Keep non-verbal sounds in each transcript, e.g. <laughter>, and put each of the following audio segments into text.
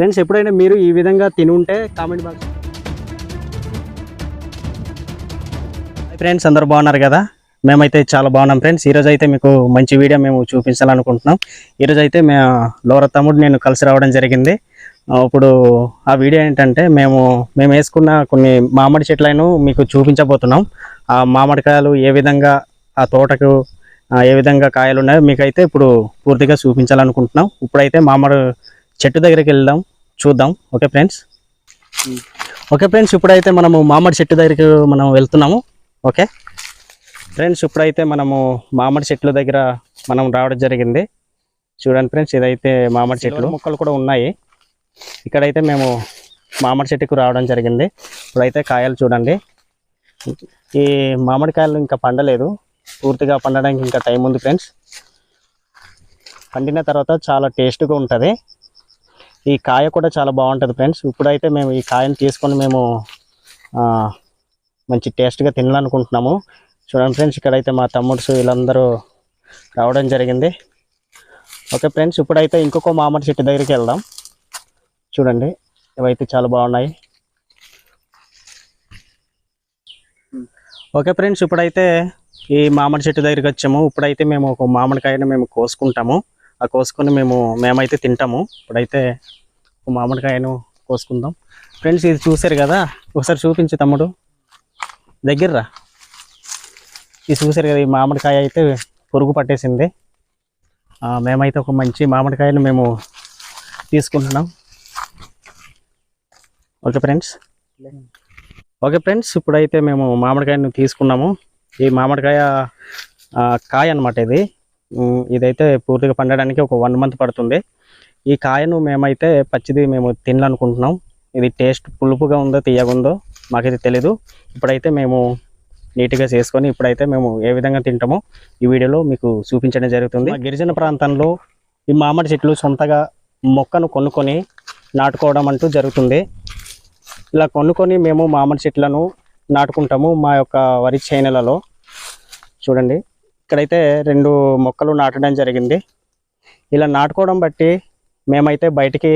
Friends ఎప్పుడైనా మీరు ఈ విధంగా తిని ఉంటే కామెంట్ బాక్స్ ఫ్రెండ్స్ అందరు బాగున్నారు కదా? మేమైతే చాలా బాగున్నాం ఫ్రెండ్స్ ఈరోజు అయితే మీకు మంచి వీడియో మేము చూపించాలనుకుంటున్నాం. ఈరోజు అయితే మే లోర తమ్ముడు నేను కలిసి రావడం జరిగింది. ఇప్పుడు ఆ వీడియో ఏంటంటే మేము మేము వేసుకున్న కొన్ని మామిడి చెట్లను మీకు చూపించబోతున్నాం. ఆ మామిడికాయలు ఏ విధంగా ఆ తోటకు ఏ విధంగా కాయలు ఉన్నాయో మీకైతే ఇప్పుడు పూర్తిగా చూపించాలనుకుంటున్నాం. ఇప్పుడైతే మామిడి చెట్టు దగ్గరికి వెళ్దాం. చూద్దాం. Okay friends? ఓకే ఫ్రెండ్స్ ఇప్పుడైతే మనము మామిడి చెట్టు దగ్గరికి మనం వెళ్తున్నాము. ఓకే? ఫ్రెండ్స్ ఇప్పుడైతే మనము మామిడి చెట్ల దగ్గర మనం రావడం జరిగింది. చూడండి ఫ్రెండ్స్ ఇదైతే మామిడి చెట్లు. మొక్కలు కూడా ఉన్నాయి. ఇక్కడైతే మేము మామిడి చెట్టుకు రావడం జరిగింది. ఇప్పుడైతే కాయలు చూడండి. ఈ మామిడికాయలు ఇంకా పండలేదు. పూర్తిగా పండడానికి ఇంకా టైం ఉంది ఫ్రెండ్స్. పండిన తర్వాత చాలా టేస్ట్గా ఉంటుంది. ఈ కాయ కూడా చాలా బాగుంటుంది ఫ్రెండ్స్. ఇప్పుడైతే మేము ఈ కాయను తీసుకొని మేము మంచి టేస్ట్గా తినాలనుకుంటున్నాము. చూడండి ఫ్రెండ్స్ ఇక్కడైతే మా తమ్ముడ్స్ వీళ్ళందరూ రావడం జరిగింది. ఓకే ఫ్రెండ్స్ ఇప్పుడైతే ఇంకొక మామిడి చెట్టు దగ్గరికి వెళ్దాం. చూడండి ఇవైతే చాలా బాగున్నాయి. ఓకే ఫ్రెండ్స్ ఇప్పుడైతే ఈ మామిడి చెట్టు దగ్గరికి వచ్చాము. ఇప్పుడైతే మేము ఒక మామిడికాయని మేము కోసుకుంటాము. ఆ కోసుకొని మేము మేమైతే తింటాము. ఇప్పుడైతే మామిడికాయను కోసుకుందాం. ఫ్రెండ్స్ ఇది చూసారు కదా? ఒకసారి చూపించు తమ్ముడు. దగ్గర్రా. ఇది చూసారు కదా ఈ మామిడికాయ అయితే పురుగు పట్టేసింది. మేమైతే ఒక మంచి మామిడికాయను మేము తీసుకుంటున్నాం. Okay friends? ఓకే ఫ్రెండ్స్ ఇప్పుడైతే మేము మామిడికాయను తీసుకున్నాము. ఈ మామిడికాయ కాయ అన్నమాట ఇది. ఇదైతే పూర్తిగా పండడానికి ఒక వన్ మంత్ పడుతుంది. ఈ కాయను మేమైతే పచ్చిది మేము తినాలనుకుంటున్నాం. ఇది టేస్ట్ పులుపుగా ఉందో తీయగుందో మాకు మాకైతే తెలీదు. ఇప్పుడైతే మేము నీట్గా చేసుకొని ఇప్పుడైతే మేము ఏ విధంగా తింటామో ఈ వీడియోలో మీకు చూపించడం జరుగుతుంది. గిరిజన ప్రాంతంలో ఈ మామిడి చెట్లు సొంతగా మొక్కను కొనుక్కొని నాటుకోవడం అంటూ జరుగుతుంది. ఇలా కొనుక్కొని మేము మామిడి చెట్లను నాటుకుంటాము మా యొక్క వరి చేనులలో చూడండి. ఇక్కడైతే రెండు మొక్కలు నాటడం జరిగింది. ఇలా నాటుకోవడం బట్టి మేమైతే బయటికి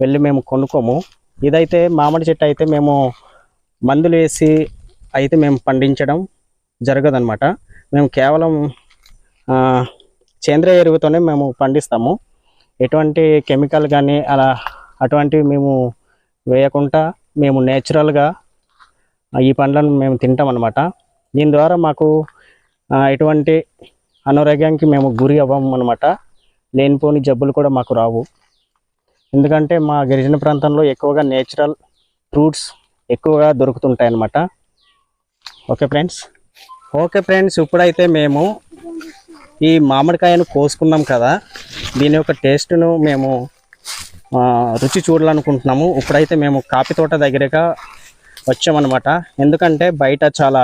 వెళ్ళి మేము కొనుక్కోము. ఇదైతే మామిడి చెట్టు అయితే మేము మందులు వేసి అయితే మేము పండించడం జరగదనమాట మేము కేవలం సేంద్రియ ఎరువుతోనే మేము పండిస్తాము. ఎటువంటి కెమికల్ కానీ అలా అటువంటివి మేము వేయకుండా మేము నేచురల్గా ఈ పండ్లను మేము తింటాం అనమాట దీని ద్వారా మాకు ఎటువంటి అనారోగ్యానికి మేము గురి అవ్వము అనమాట లేనిపోని జబ్బులు కూడా మాకు రావు. ఎందుకంటే మా గిరిజన ప్రాంతంలో ఎక్కువగా నేచురల్ ఫ్రూట్స్ ఎక్కువగా దొరుకుతుంటాయి అన్నమాట. Okay friends? ఓకే ఫ్రెండ్స్ ఇప్పుడైతే మేము ఈ మామిడికాయను కోసుకున్నాం కదా. దీని యొక్క టేస్ట్ను మేము రుచి చూడాలనుకుంటున్నాము. ఇప్పుడైతే మేము కాఫీ తోట దగ్గరగా వచ్చామన్నమాట. ఎందుకంటే బయట చాలా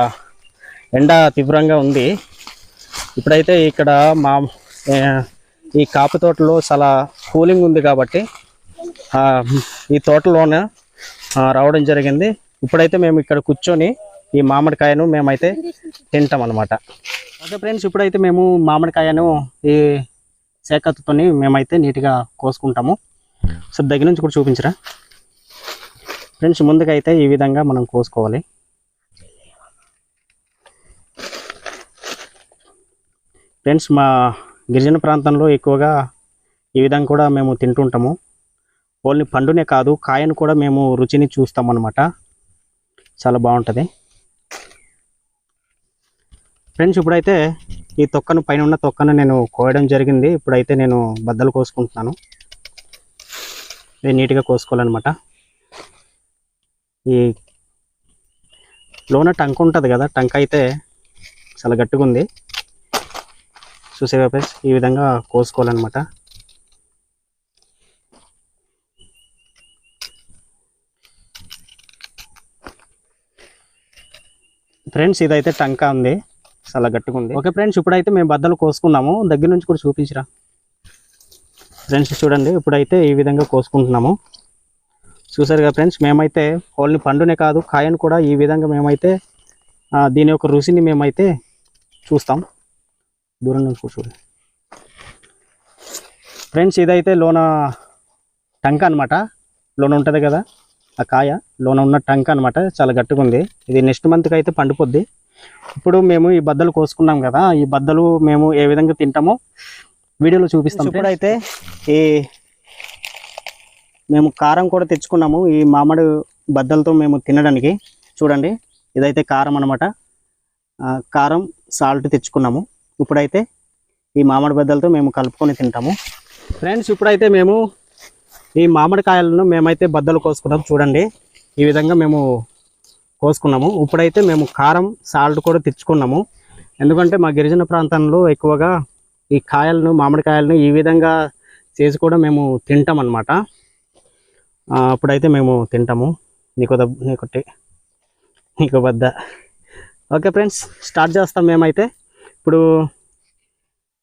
ఎండ తీవ్రంగా ఉంది. ఇప్పుడైతే ఇక్కడ మా ఈ కాఫీ తోటలో చాలా కూలింగ్ ఉంది కాబట్టి ఈ తోటలోనే రావడం జరిగింది. ఇప్పుడైతే మేము ఇక్కడ కూర్చొని ఈ మామిడికాయను మేమైతే తింటాం అనమాట ఓకే ఫ్రెండ్స్ ఇప్పుడైతే మేము మామిడికాయను ఈ సేకత్తుతోని మేమైతే నీట్గా కోసుకుంటాము. సో దగ్గర నుంచి కూడా చూపించరా? ఫ్రెండ్స్ ముందుకైతే అయితే ఈ విధంగా మనం కోసుకోవాలి. ఫ్రెండ్స్ మా గిరిజన ప్రాంతంలో ఎక్కువగా ఈ విధంగా కూడా మేము తింటుంటాము. ఓన్లీ పండునే కాదు కాయను కూడా మేము రుచిని చూస్తామన్నమాట. చాలా బాగుంటుంది. ఫ్రెండ్స్ ఇప్పుడైతే ఈ తొక్కను పైన ఉన్న తొక్కను నేను కోయడం జరిగింది. ఇప్పుడైతే నేను బద్దలు కోసుకుంటున్నాను. ఇది నీట్గా కోసుకోవాలన్నమాట. ఈ లోన టంక ఉంటుంది కదా టంక అయితే చాలా గట్టిగా ఉంది చూసేవా ఫ్రెండ్స్ ఈ విధంగా కోసుకోవాలన్నమాట. ఫ్రెండ్స్ ఇదైతే టంకా ఉంది. చాలా గట్టిగా ఉంది. ఓకే ఫ్రెండ్స్ ఇప్పుడైతే మేము బద్దలు కోసుకున్నాము. దగ్గర నుంచి కూడా చూపించరా. ఫ్రెండ్స్ చూడండి ఇప్పుడైతే ఈ విధంగా కోసుకుంటున్నాము. చూసారుగా కదా ఫ్రెండ్స్ మేమైతే ఓన్లీ పండునే కాదు కాయను కూడా ఈ విధంగా మేమైతే దీని యొక్క రుచిని మేమైతే చూస్తాం. దూరం నుంచి కూడా చూడండి ఫ్రెండ్స్ ఇదైతే లోన టంక అనమాట లోన ఉంటుంది కదా ఆ కాయ. లోన ఉన్న టంక్ అనమాట చాలా గట్టిగా ఉంది. ఇది నెక్స్ట్ మంత్కి అయితే పండిపోద్ది. ఇప్పుడు మేము ఈ బద్దలు కోసుకున్నాం కదా ఈ బద్దలు మేము ఏ విధంగా తింటామో వీడియోలో చూపిస్తాం ఇప్పుడైతే ఈ మేము కారం కూడా తెచ్చుకున్నాము ఈ మామిడి బద్దలతో మేము తినడానికి. చూడండి ఇదైతే కారం అనమాట కారం సాల్ట్ తెచ్చుకున్నాము. ఇప్పుడైతే ఈ మామిడి బద్దలతో మేము కలుపుకొని తింటాము. ఫ్రెండ్స్ ఇప్పుడైతే మేము ఈ మామిడికాయలను మేమైతే బద్దలు కోసుకున్నాం చూడండి. ఈ విధంగా మేము కోసుకున్నాము. ఇప్పుడైతే మేము కారం సాల్ట్ కూడా తెచ్చుకున్నాము. ఎందుకంటే మా గిరిజన ప్రాంతంలో ఎక్కువగా ఈ కాయలను మామిడికాయలను ఈ విధంగా చేసి కూడా మేము తింటాం అనమాట అప్పుడైతే మేము తింటాము. నీకు దబ్ నీకొట్టి నీకు బద్ద. ఓకే ఫ్రెండ్స్ స్టార్ట్ చేస్తాం మేమైతే. ఇప్పుడు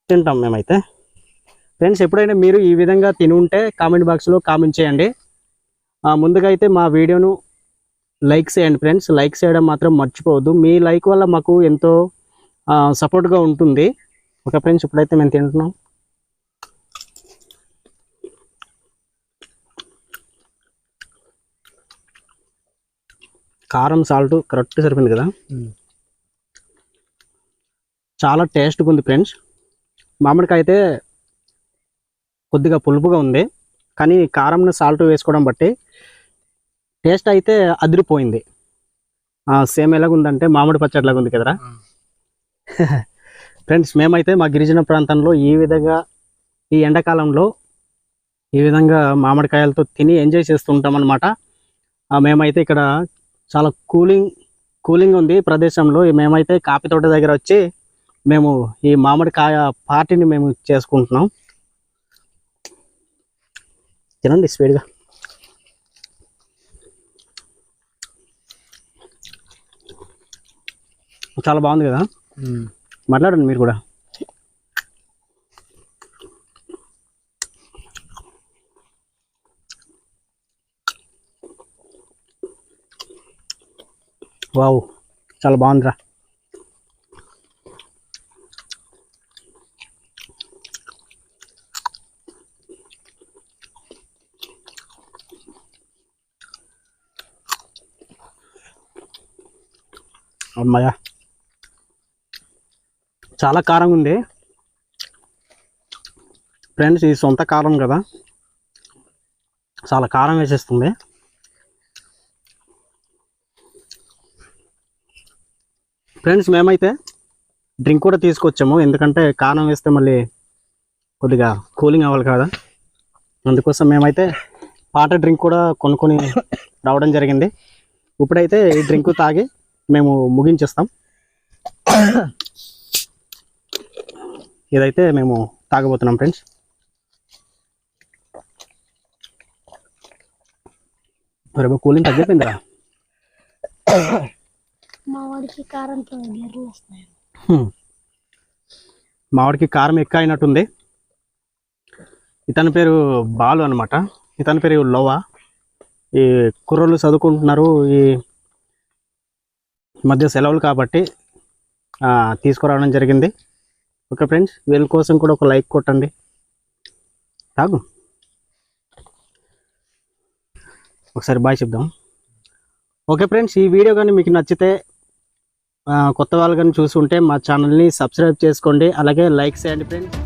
తింటాం మేమైతే. ఫ్రెండ్స్ ఎప్పుడైనా మీరు ఈ విధంగా తిని ఉంటే కామెంట్ బాక్స్లో కామెంట్ చేయండి. ముందుగా అయితే మా వీడియోను లైక్ చేయండి ఫ్రెండ్స్ లైక్ చేయడం మాత్రం మర్చిపోవద్దు. మీ లైక్ వల్ల మాకు ఎంతో సపోర్ట్గా ఉంటుంది. ఓకే ఫ్రెండ్స్ ఇప్పుడైతే మేము తింటున్నాం. కారం సాల్ట్ కరెక్ట్ సరిపోయింది కదా? చాలా టేస్ట్గా ఉంది ఫ్రెండ్స్ మామిడికాయ అయితే కొద్దిగా పులుపుగా ఉంది. కానీ కారం సాల్ట్ వేసుకోవడం బట్టి టేస్ట్ అయితే అదిరిపోయింది. సేమ్ ఎలాగ ఉందంటే మామిడి పచ్చడిలాగా ఉంది కదరా. <laughs> ఫ్రెండ్స్ మేమైతే మా గిరిజన ప్రాంతంలో ఈ విధంగా ఈ ఎండాకాలంలో ఈ విధంగా మామిడికాయలతో తిని ఎంజాయ్ చేస్తుంటాం అనమాట మేమైతే ఇక్కడ చాలా కూలింగ్ కూలింగ్ ఉంది ప్రదేశంలో. మేమైతే కాఫీ తోట దగ్గర వచ్చి మేము ఈ మామిడికాయ పార్టీని మేము చేసుకుంటున్నాం. తినండి స్పీడ్గా. చాలా బాగుంది కదా? మాట్లాడండి మీరు కూడా. వావ్ చాలా బాగుందిరా. అమ్మాయ చాలా కారం ఉంది. ఫ్రెండ్స్ ఇది సొంత కారం కదా. చాలా కారం వేసేస్తుంది. ఫ్రెండ్స్ మేమైతే డ్రింక్ కూడా తీసుకొచ్చాము. ఎందుకంటే కారం వేస్తే మళ్ళీ కొద్దిగా కూలింగ్ అవ్వాలి కదా. అందుకోసం మేమైతే పాట డ్రింక్ కూడా కొనుక్కొని రావడం జరిగింది. ఇప్పుడైతే ఈ డ్రింక్ తాగి మేము ముగించేస్తాం. ఇదైతే మేము తాగబోతున్నాం ఫ్రెండ్స్. మరి కూలింగ్ తగ్గిపోయిందిరా. మా వాడికి కారంతో గెర్రలు వస్తాయి హ్మ్. మామిడికి కారం ఎక్కువ అయినట్టుంది ఇతని పేరు బాలు అనమాట ఇతని పేరు లోవా. ఈ కుర్రోళ్ళు చదువుకుంటున్నారు ఈ మధ్య సెలవులు కాబట్టి తీసుకురావడం జరిగింది. ఓకే ఫ్రెండ్స్ వీళ్ళ కోసం కూడా ఒక లైక్ కొట్టండి. తాగు. ఒకసారి బాయ్ చెప్దాం. ఓకే ఫ్రెండ్స్ ఈ వీడియో కానీ మీకు నచ్చితే కొత్త వాళ్ళు కానీ చూసి ఉంటే మా ఛానల్ని సబ్స్క్రైబ్ చేసుకోండి. అలాగే లైక్ చేయండి ఫ్రెండ్స్.